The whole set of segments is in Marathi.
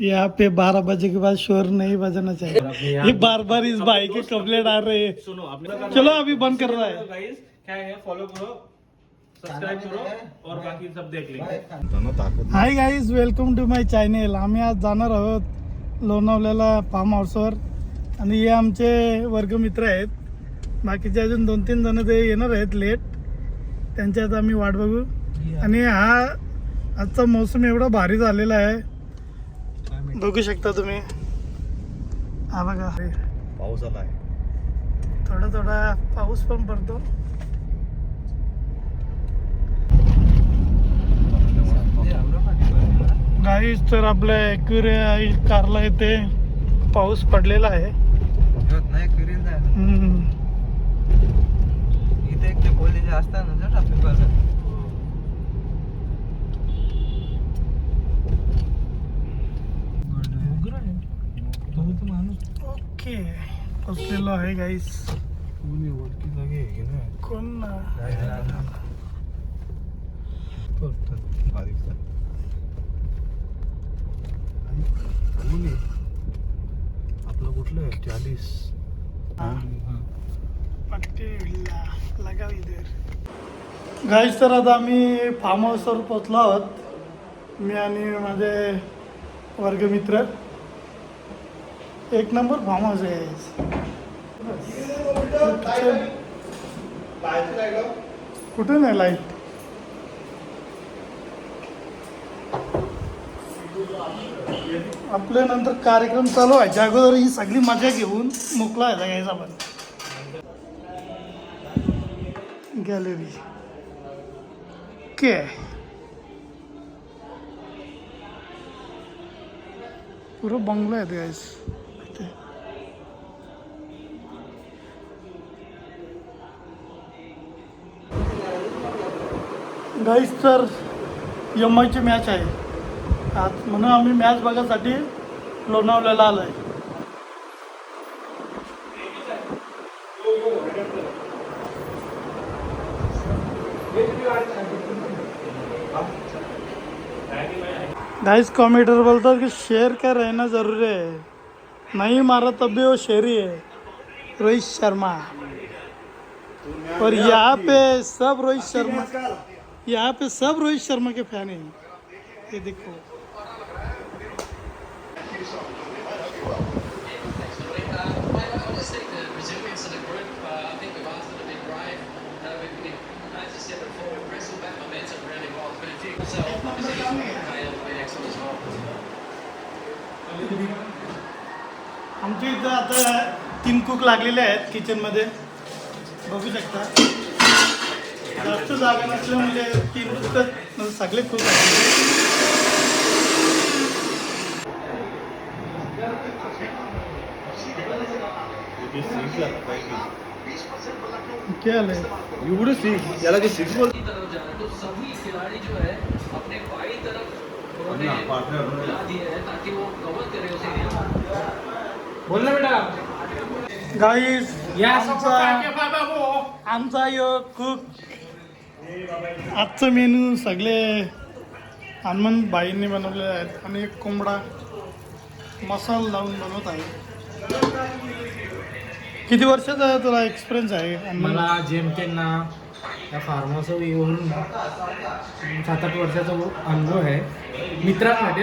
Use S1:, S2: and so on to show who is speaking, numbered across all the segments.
S1: यहाँ पे बारह बजे के बाद शोर नहीं बजना चाहिए। ये बार बार इस भाई के कंप्लेंट आ रहे हैं। चलो अभी बंद कर रहा है।
S2: गाइस क्या है फॉलो करो सब्सक्राइब करो और बाकी सब देख लेंगे।
S1: Hi guys welcome to my channel आम्ही आज जाणार आहोत लोणावल्याला फार्म हाऊसवर. आणि हे आमचे वर्गमित्र आहेत. बाकीचे अजून दोन तीन जण ते येणार आहेत लेट त्यांच्यात आम्ही वाट बघू. आणि हा आजचा मोसम एवढा भारी झालेला आहे. बघू शकता तुम्ही. हा बघा.
S3: पाऊस आलाय
S1: थोडा थोडा पाऊस पण पडतो. गाईज तर आपल्या ॲक्युरिया कारला इथे पाऊस पडलेला आहे.
S4: इथे एक ते कॉलेज असतात ना ट्रॅफिक
S1: ओके पोचलेलो आहे गाईस कोण
S3: आपलं कुठलं आहे? चाळीस.
S1: गाईस तर आता आम्ही फार्म हाऊसवर पोचलो आहोत. मी आणि माझे वर्गमित्र. एक नंबर फार्म हाऊस आहे. कुठे? नाही लाइट आपल्या नंतर कार्यक्रम चालू व्हायच्या अगोदर ही सगळी मजा घेऊन मोकळा व्हायचा घ्यायचा आपण गॅलरी के पुरं बंगलो आहे गाईस गाईस तर एम आयची मॅच आहे. आज म्हणून आम्ही मॅच बघायसाठी लोणावल्याला आलो आहे गाईस कॉमेंटर बोलतात की शेर काय राहणं जरूरी आहे. नाही मारा तब भी वो शेर है रोहित शर्मा. और यहाँ पे सब रोहित शर्मा. यहाँ पे सब रोहित शर्मा के फ़ैन हैं। ये देखो। आमच्या इथं आता तीन कुक लागलेले आहेत किचनमध्ये बघू शकता. जास्त जागा नसल्यामुळे तीन कुक सगळे कुक आहेत क्या आलंय
S3: एवढं सिक्स याला जे सिक्स बोल.
S5: तरफ जा रहे हैं तो सभी खिलाड़ी जो है अपने बाई तरफ उन्होंने ला दिए हैं ताकि वो कवर करे उस एरिया को
S2: बोल ना बेटा.
S1: गाईस आमचा आमचा यो कुक आजचं मेनू सगळे हनुमंत बाईंनी बनवलेले आहेत आणि एक कोंबडा मसाला लावून बनवत आहे. किती वर्षाचा तुला एक्सपिरियन्स आहे हनुमान?
S6: मला जेमतेम ना या फार्म हाऊसवर येऊन सात आठ वर्षाचा अनुभव आहे. मित्रांसाठी.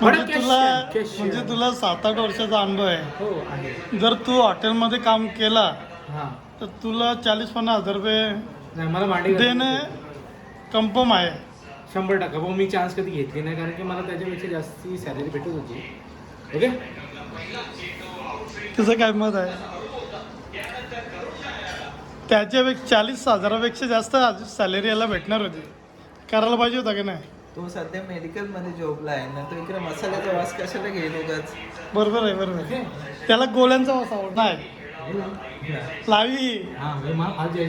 S1: म्हणजे तुला म्हणजे तुला सात आठ वर्षाचा अनुभव आहे.
S6: हो आहे.
S1: जर तू हॉटेलमध्ये काम केला
S6: हां.
S1: तर तुला चाळीस पन्नास हजार रुपये
S6: नाही मला भांडी
S1: देणे कन्फर्म आहे.
S6: शंभर टक्का पण मी चान्स कधी घेतली नाही कारण की मला त्याच्यापेक्षा जास्ती सॅलरी भेटत होती. ओके?
S1: तुझं काय मत आहे? त्याच्यापेक्षा चाळीस हजारापेक्षा जास्त सॅलरी याला भेटणार होती. करायला पाहिजे होता की नाही?
S4: तो सध्या मेडिकलमध्ये जॉबला आहे ना तो इकडे मसाल्याचा वास कशाला घेईल उगाच?
S1: बरोबर आहे बरोबर आहे. त्याला गोळ्यांचा वास आवड नाही. लावी.
S6: हां म्हणजे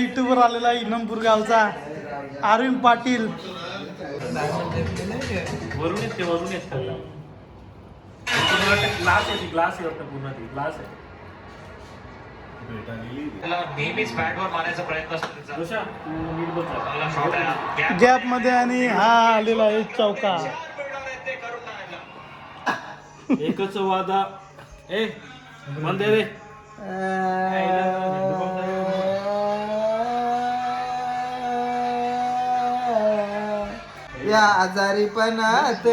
S1: युट्यूबवर आलेला इनामपूर गावचा अरविंद पाटील.
S2: वरून येते वरून येत ग्लास आहे ग्लास आहे वाटतं पूर्ण ती ग्लास आहे.
S5: त्याला नेहमीच बॅटवर मारायचा प्रयत्न असतो त्याचा.
S2: जोशा तू नीट बस जरा.
S5: चांगला शॉट आहे.
S1: गॅपमध्ये आणि हा आलेला आहे चौका.
S2: एकच वादा. ए मन दे रे
S4: या आजारीपणात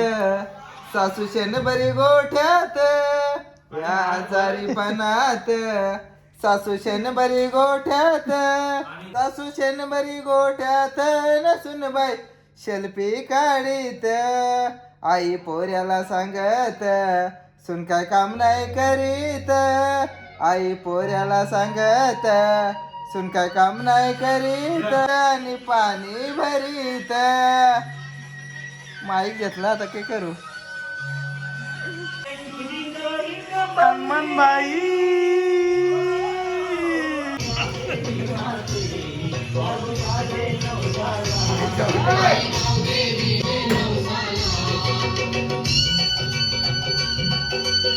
S4: सासू बरी गोठ्यात. या आजारीपणात सासू बरी गोठ्यात. सासू बरी गोठ्यात नसून बाई शेल्फी काढीत. आई पोऱ्याला सांगत सुन काय काम नाही करीत. आई पोऱ्याला सांगत सुन काय काम नाही करीत आणि पाणी भरीत. माईक घेतला आता काय करू?
S1: बाई Música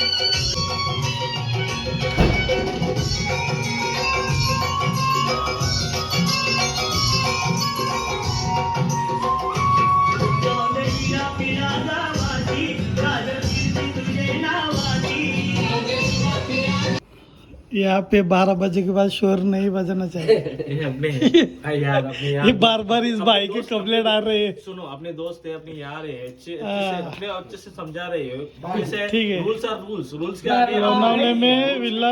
S1: यहाँ पे बारह बजे के बाद शोर नहीं बजना चाहिए।
S2: ये अपने यार अपने
S1: ये बार बार इस भाई के कंप्लेंट आ रहे हैं।
S2: सुनो अपने दोस्त है अपने यार है अच्छे अच्छे
S1: हाँ।
S2: से अपने अच्छे से समझा रहे हो।
S1: ठीक है।
S2: Rules are rules. रूल्स के आगे
S1: लोनावले में विला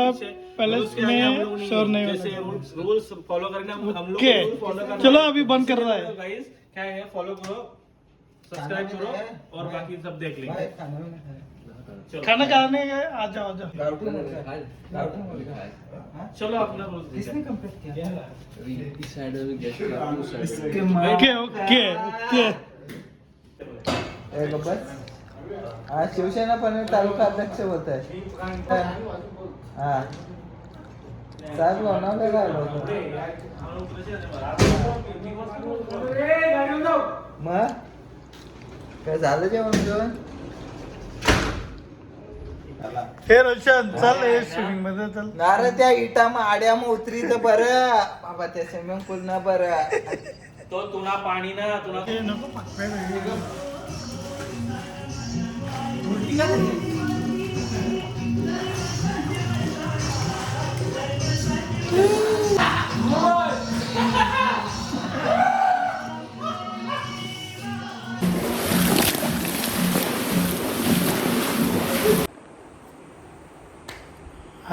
S1: पैलेस में शोर
S2: हैं।
S1: नहीं
S2: जैसे रूल्स फॉलो करना हम लोग
S1: चलो अभी बंद कर रहा है।
S2: गाइस क्या है? फॉलो करो सब्सक्राइब करो और बाकी सब देख लेंगे।
S1: खाना खाने. गए आ जाओ आ जाओ।
S2: चलो अपना
S1: ओके ओके ओके।
S4: हा शिवसेना पण तालुका अध्यक्ष होत आहे. हा। लोणावळ्याला आलो होतो? मग? काय झालं जेवण जेवण?
S1: हे रोशन चल हे स्विमिंगमध्ये चल.
S4: नारळ त्या इटा मग आड्या मग उतरीचं बरं. बाबा त्या स्विमिंग पूल न बरं.
S2: तो तुना पाणी ना तुना
S1: हे नको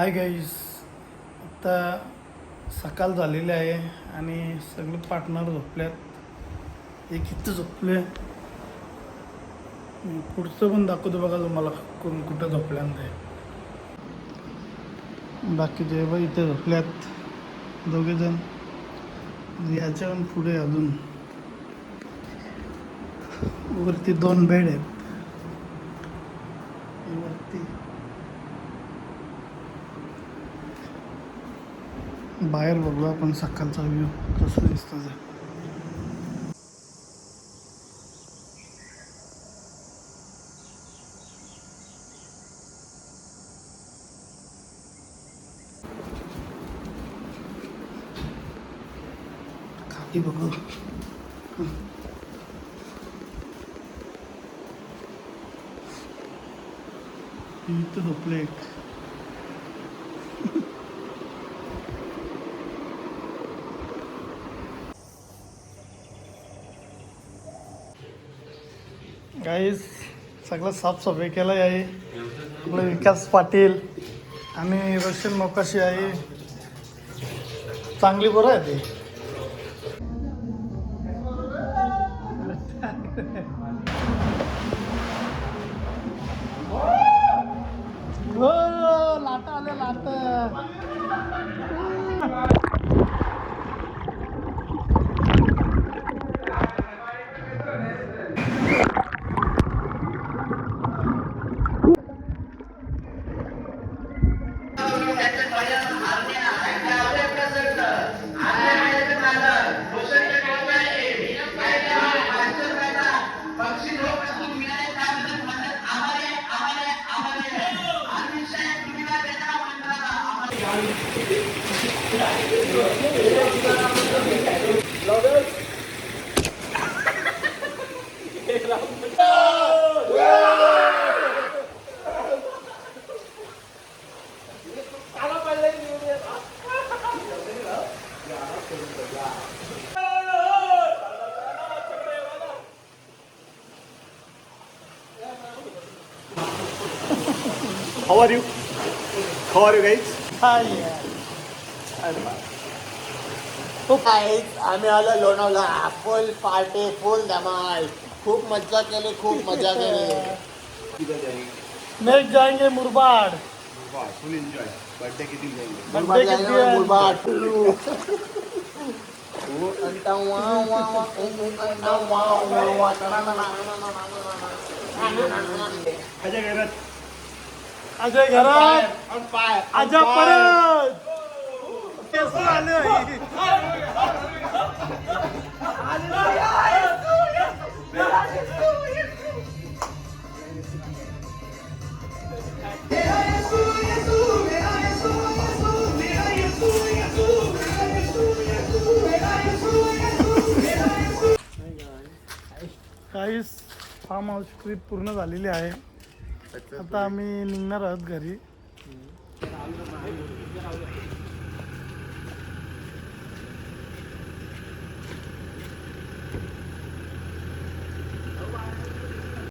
S1: हाय गाईज आत्ता सकाळ झालेली आहे आणि सगळे पार्टनर झोपल्यात. एक इथं झोपले पुढचं पण दाखवतो बघा तुम्हाला कोण कुठं झोपल्यानंतर बाकीचे बघ इथे झोपल्यात दोघेजण याच्या पण पुढे अजून. वरती दोन बेड आहेत. वरती बाहेर बघूया आपण सकाळचा व्ह्यू कसं दिसतं ते खाली बघू. इथं झोपले एक सगळं साफसफाई केलं आहे आपलं विकास पाटील आणि रोशन मोकाशी आहे चांगली बरं आहे ती. हो लाटा आल्या लाटा.
S3: How are you? How are you guys?
S7: काहीच आम्ही आलो लोणावला फुल पार्टी फुल धमाल खूप मज्जा केली खूप मज़ा केली
S1: नेक्स्ट जाएँगे मुरबाड
S3: फुल एन्जॉय बर्थडे किती जाईल
S1: बर्थडे किती आहे?
S7: मुरबाड टुल्लू. ऊ
S1: अजय घरात.
S7: अजा
S1: परत. केस काहीच फार्म हाऊस ट्रीप पूर्ण झालेली आहे. आता आम्ही निघणार आहोत घरी.